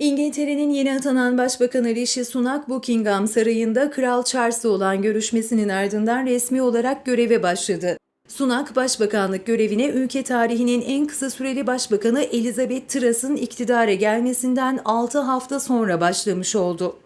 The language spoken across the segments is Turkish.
İngiltere'nin yeni atanan Başbakanı Rishi Sunak, Buckingham Sarayı'nda Kral Charles'la olan görüşmesinin ardından resmi olarak göreve başladı. Sunak, başbakanlık görevine ülke tarihinin en kısa süreli başbakanı Elizabeth Truss'ın iktidara gelmesinden 6 hafta sonra başlamış oldu.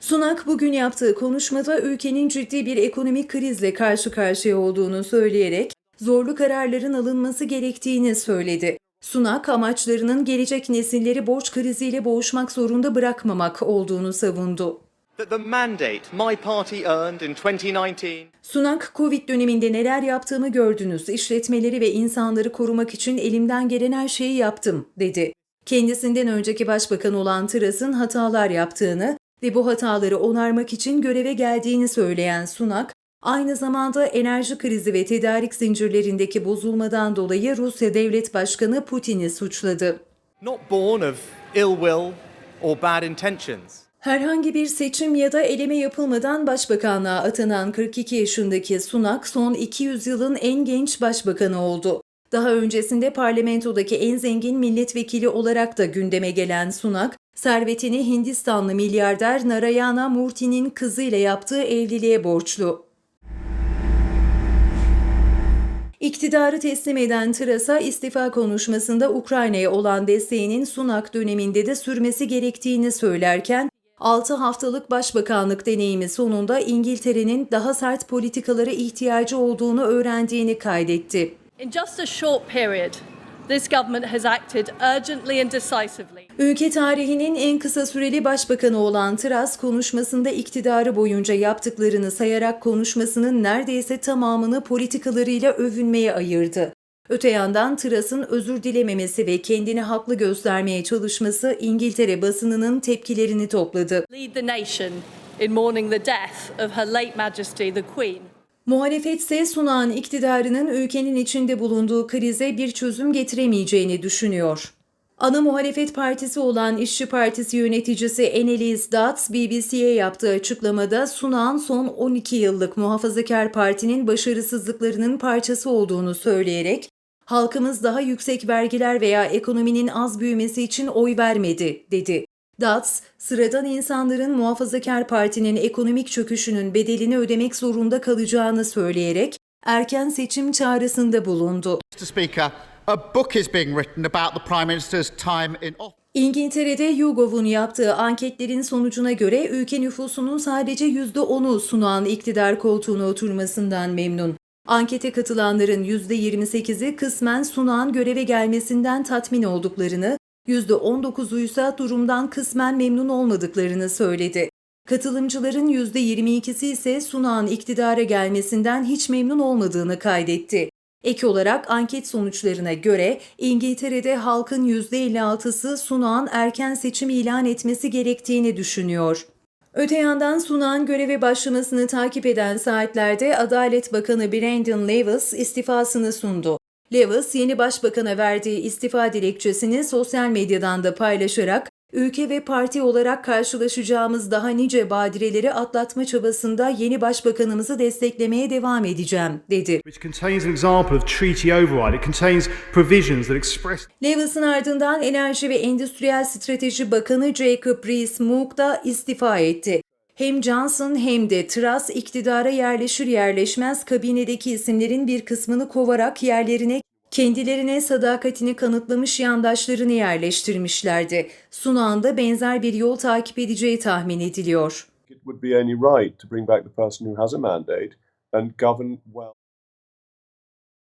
Sunak bugün yaptığı konuşmada ülkenin ciddi bir ekonomik krizle karşı karşıya olduğunu söyleyerek zorlu kararların alınması gerektiğini söyledi. Sunak amaçlarının gelecek nesilleri borç kriziyle boğuşmak zorunda bırakmamak olduğunu savundu. that the mandate my party earned in 2019 Sunak, Covid döneminde neler yaptığımı gördünüz. İşletmeleri ve insanları korumak için elimden gelen her şeyi yaptım, dedi. Kendisinden önceki başbakan olan Truss'ın hatalar yaptığını ve bu hataları onarmak için göreve geldiğini söyleyen Sunak, aynı zamanda enerji krizi ve tedarik zincirlerindeki bozulmadan dolayı Rusya Devlet Başkanı Putin'i suçladı. not born of ill will or bad intentions. Herhangi bir seçim ya da eleme yapılmadan başbakanlığa atanan 42 yaşındaki Sunak son 200 yılın en genç başbakanı oldu. Daha öncesinde parlamentodaki en zengin milletvekili olarak da gündeme gelen Sunak, servetini Hindistanlı milyarder Narayana Murthy'nin kızıyla yaptığı evliliğe borçlu. İktidarı teslim eden Truss'a istifa konuşmasında Ukrayna'ya olan desteğinin Sunak döneminde de sürmesi gerektiğini söylerken, 6 haftalık başbakanlık deneyimi sonunda İngiltere'nin daha sert politikalara ihtiyacı olduğunu öğrendiğini kaydetti. In just a short period, this government has acted urgently and decisively. Ülke tarihinin en kısa süreli başbakanı olan Truss konuşmasında iktidarı boyunca yaptıklarını sayarak konuşmasının neredeyse tamamını politikalarıyla övünmeye ayırdı. Öte yandan Truss'ın özür dilememesi ve kendini haklı göstermeye çalışması İngiltere basınının tepkilerini topladı. Lead the nation in mourning the death of Her late Majesty the Queen. Muhalefet ise Sunak'ın iktidarının ülkenin içinde bulunduğu krize bir çözüm getiremeyeceğini düşünüyor. Ana muhalefet partisi olan İşçi Partisi yöneticisi Annelies Dodds BBC'ye yaptığı açıklamada Sunak'ın son 12 yıllık muhafazakar partinin başarısızlıklarının parçası olduğunu söyleyerek halkımız daha yüksek vergiler veya ekonominin az büyümesi için oy vermedi, dedi. Dodds, sıradan insanların muhafazakar partinin ekonomik çöküşünün bedelini ödemek zorunda kalacağını söyleyerek erken seçim çağrısında bulundu. İngiltere'de YouGov'un yaptığı anketlerin sonucuna göre ülke nüfusunun sadece %10'u Sunak'ın iktidar koltuğuna oturmasından memnun. Ankete katılanların %28'i kısmen Sunak'ın göreve gelmesinden tatmin olduklarını, %19'u ise durumdan kısmen memnun olmadıklarını söyledi. Katılımcıların %22'si ise Sunak'ın iktidara gelmesinden hiç memnun olmadığını kaydetti. Ek olarak anket sonuçlarına göre İngiltere'de halkın %56'sı Sunak'ın erken seçim ilan etmesi gerektiğini düşünüyor. Öte yandan Sunak'ın göreve başlamasını takip eden saatlerde Adalet Bakanı Brandon Lewis istifasını sundu. Lewis yeni başbakana verdiği istifa dilekçesini sosyal medyadan da paylaşarak ülke ve parti olarak karşılaşacağımız daha nice badireleri atlatma çabasında yeni başbakanımızı desteklemeye devam edeceğim, dedi. express Lewis'ın ardından Enerji ve Endüstriyel Strateji Bakanı Jacob Rees-Mogg da istifa etti. Hem Johnson hem de Truss iktidara yerleşir yerleşmez kabinedeki isimlerin bir kısmını kovarak yerlerine kendilerine sadakatini kanıtlamış yandaşlarını yerleştirmişlerdi. Sunak'ın da benzer bir yol takip edeceği tahmin ediliyor.